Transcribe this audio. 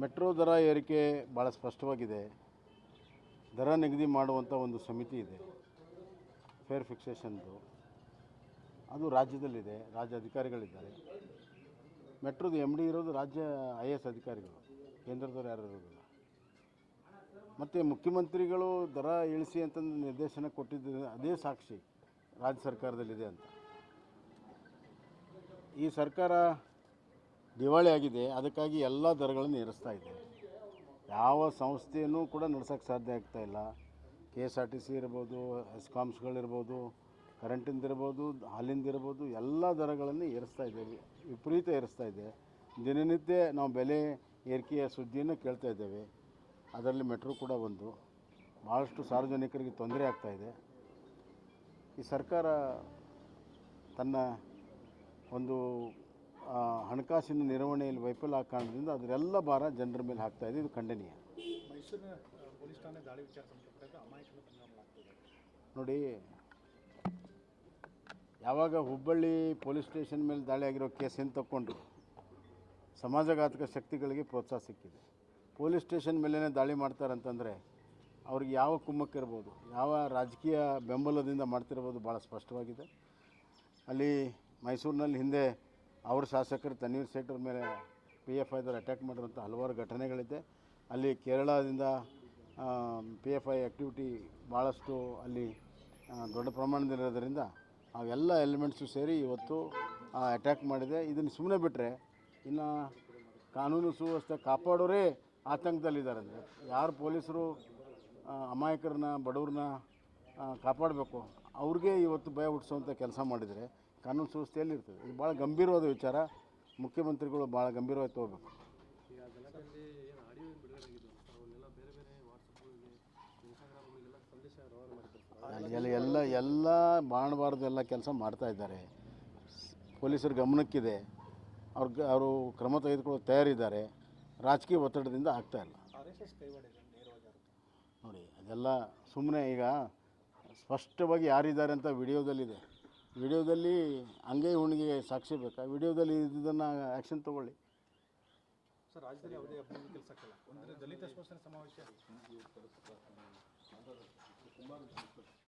Metro ದರ ಏರಿಕೆ ಭಾಳ ಸ್ಪಷ್ಟವಾಗಿದೆ. ದರ ನಿಗದಿ ಮಾಡುವಂಥ ಒಂದು ಸಮಿತಿ ಇದೆ. ಫೇರ್ ಫಿಕ್ಸೇಷನ್ದು ಅದು ರಾಜ್ಯದಲ್ಲಿದೆ. ರಾಜ್ಯ ಅಧಿಕಾರಿಗಳಿದ್ದಾರೆ ಮೆಟ್ರೋದು ಎಂ ಡಿ ಇರೋದು ರಾಜ್ಯ ಐ ಎ ಎಸ್ ಅಧಿಕಾರಿಗಳು. ಕೇಂದ್ರದವ್ರು ಯಾರು ಇರೋದಿಲ್ಲ. ಮತ್ತು ಮುಖ್ಯಮಂತ್ರಿಗಳು ದರ ಇಳಿಸಿ ಅಂತಂದು ನಿರ್ದೇಶನ ಕೊಟ್ಟಿದ್ದು ಅದೇ ಸಾಕ್ಷಿ ರಾಜ್ಯ ಸರ್ಕಾರದಲ್ಲಿದೆ ಅಂತ. ಈ ಸರ್ಕಾರ ದಿವಾಳಿ ಆಗಿದೆ. ಅದಕ್ಕಾಗಿ ಎಲ್ಲ ದರಗಳನ್ನು ಏರಿಸ್ತಾ ಇದೆ. ಯಾವ ಸಂಸ್ಥೆಯನ್ನು ಕೂಡ ನಡೆಸೋಕ್ಕೆ ಸಾಧ್ಯ ಆಗ್ತಾ ಇಲ್ಲ. K S R T C ಇರ್ಬೋದು, ಎಸ್ಕಾಮ್ಸ್ಗಳಿರ್ಬೋದು, ಕರೆಂಟಿಂದ ಇರ್ಬೋದು, ಹಾಲಿಂದ ಇರ್ಬೋದು, ಎಲ್ಲ ದರಗಳನ್ನು ಏರಿಸ್ತಾ ಇದ್ದೇವೆ ವಿಪರೀತ ಏರಿಸ್ತಾ ಇದೆ. ದಿನನಿತ್ಯ ನಾವು ಬೆಲೆ ಏರಿಕೆಯ ಸುದ್ದಿಯನ್ನು ಕೇಳ್ತಾ ಇದ್ದೇವೆ. ಅದರಲ್ಲಿ ಮೆಟ್ರೋ ಕೂಡ ಒಂದು. ಭಾಳಷ್ಟು ಸಾರ್ವಜನಿಕರಿಗೆ ತೊಂದರೆ ಆಗ್ತಾಯಿದೆ ಈ ಸರ್ಕಾರ ತನ್ನ ಒಂದು ಹಣಕಾಸಿನ ನಿರ್ವಹಣೆಯಲ್ಲಿ ವೈಫಲ್ಯ ಕಾರಣದಿಂದ ಅದರೆಲ್ಲ ಭಾರ ಜನರ ಮೇಲೆ ಹಾಕ್ತಾ ಇದೆ. ಇದು ಖಂಡನೀಯ. ನೋಡಿ ಯಾವಾಗ ಹುಬ್ಬಳ್ಳಿ ಪೊಲೀಸ್ ಸ್ಟೇಷನ್ ಮೇಲೆ ದಾಳಿ ಆಗಿರೋ ಕೇಸನ್ನು ತಗೊಂಡು ಸಮಾಜಘಾತಕ ಶಕ್ತಿಗಳಿಗೆ ಪ್ರೋತ್ಸಾಹ ಸಿಕ್ಕಿದೆ. ಪೊಲೀಸ್ ಸ್ಟೇಷನ್ ಮೇಲೇ ದಾಳಿ ಮಾಡ್ತಾರಂತಂದರೆ ಅವ್ರಿಗೆ ಯಾವ ಕುಮ್ಮಕ್ಕಿರ್ಬೋದು ಯಾವ ರಾಜಕೀಯ ಬೆಂಬಲದಿಂದ ಮಾಡ್ತಿರ್ಬೋದು ಭಾಳ ಸ್ಪಷ್ಟವಾಗಿದೆ. ಅಲ್ಲಿ ಮೈಸೂರಿನಲ್ಲಿ ಹಿಂದೆ ಅವ್ರ ಶಾಸಕರು ತನ್ನೀರ್ ಸೇಠರ ಮೇಲೆ ಪಿ ಎಫ್ ಐದವ್ರು ಅಟ್ಯಾಕ್ ಮಾಡಿರುವಂಥ ಹಲವಾರು ಘಟನೆಗಳಿದೆ. ಅಲ್ಲಿ ಕೇರಳದಿಂದ ಪಿ ಎಫ್ ಐ ಆ್ಯಕ್ಟಿವಿಟಿ ಭಾಳಷ್ಟು ಅಲ್ಲಿ ದೊಡ್ಡ ಪ್ರಮಾಣದಲ್ಲಿರೋದ್ರಿಂದ ಅವೆಲ್ಲ ಎಲಿಮೆಂಟ್ಸು ಸೇರಿ ಇವತ್ತು ಅಟ್ಯಾಕ್ ಮಾಡಿದೆ. ಇದನ್ನು ಸುಮ್ಮನೆ ಬಿಟ್ಟರೆ ಇನ್ನು ಕಾನೂನು ಸುವ್ಯವಸ್ಥೆ ಕಾಪಾಡೋರೇ ಆತಂಕದಲ್ಲಿದ್ದಾರೆ ಅಂದರೆ ಯಾರು ಪೊಲೀಸರು ಅಮಾಯಕರನ್ನ, ಬಡವ್ರನ್ನ ಕಾಪಾಡಬೇಕು. ಅವ್ರಿಗೆ ಇವತ್ತು ಭಯ ಹುಟ್ಟಿಸುವಂಥ ಕೆಲಸ ಮಾಡಿದರೆ ಕಾನೂನು ಸುವ್ಯವಸ್ಥೆಯಲ್ಲಿ ಇರ್ತದೆ. ಇದು ಭಾಳ ಗಂಭೀರವಾದ ವಿಚಾರ. ಮುಖ್ಯಮಂತ್ರಿಗಳು ಭಾಳ ಗಂಭೀರವಾಗಿ ತಗೋಬೇಕು ಎಲ್ಲ ಎಲ್ಲ ಎಲ್ಲ ಮಾಡಬಾರ್ದು ಎಲ್ಲ ಕೆಲಸ ಮಾಡ್ತಾ ಇದ್ದಾರೆ. ಪೊಲೀಸರ ಗಮನಕ್ಕಿದೆ. ಅವ್ರಿಗೆ ಅವರು ಕ್ರಮ ತೆಗೆದುಕೊಳ್ಳೋ ತಯಾರಿದ್ದಾರೆ. ರಾಜಕೀಯ ಒತ್ತಡದಿಂದ ಆಗ್ತಾ ಇಲ್ಲ. ನೋಡಿ, ಅದೆಲ್ಲ ಸುಮ್ಮನೆ ಈಗ ಸ್ಪಷ್ಟವಾಗಿ ಯಾರಿದ್ದಾರೆ ಅಂತ ವಿಡಿಯೋದಲ್ಲಿದೆ. ವಿಡಿಯೋದಲ್ಲಿ ಅಂಗೈ ಹುಣ್ಣಿಗೆ ಸಾಕ್ಷಿ ಬೇಕಾ? ವಿಡಿಯೋದಲ್ಲಿ ಇದನ್ನು ಆ್ಯಕ್ಷನ್ ತೊಗೊಳ್ಳಿ. ಸರ್, ರಾಜ್ಯದಲ್ಲಿ ಯಾವುದೇ ಅಭಿವೃದ್ಧಿ ಕೆಲಸ ಆಗಿಲ್ಲ ಅಂದರೆ ದಲಿತ ಸ್ಪರ್ಶನ ಸಮಾವೇಶ.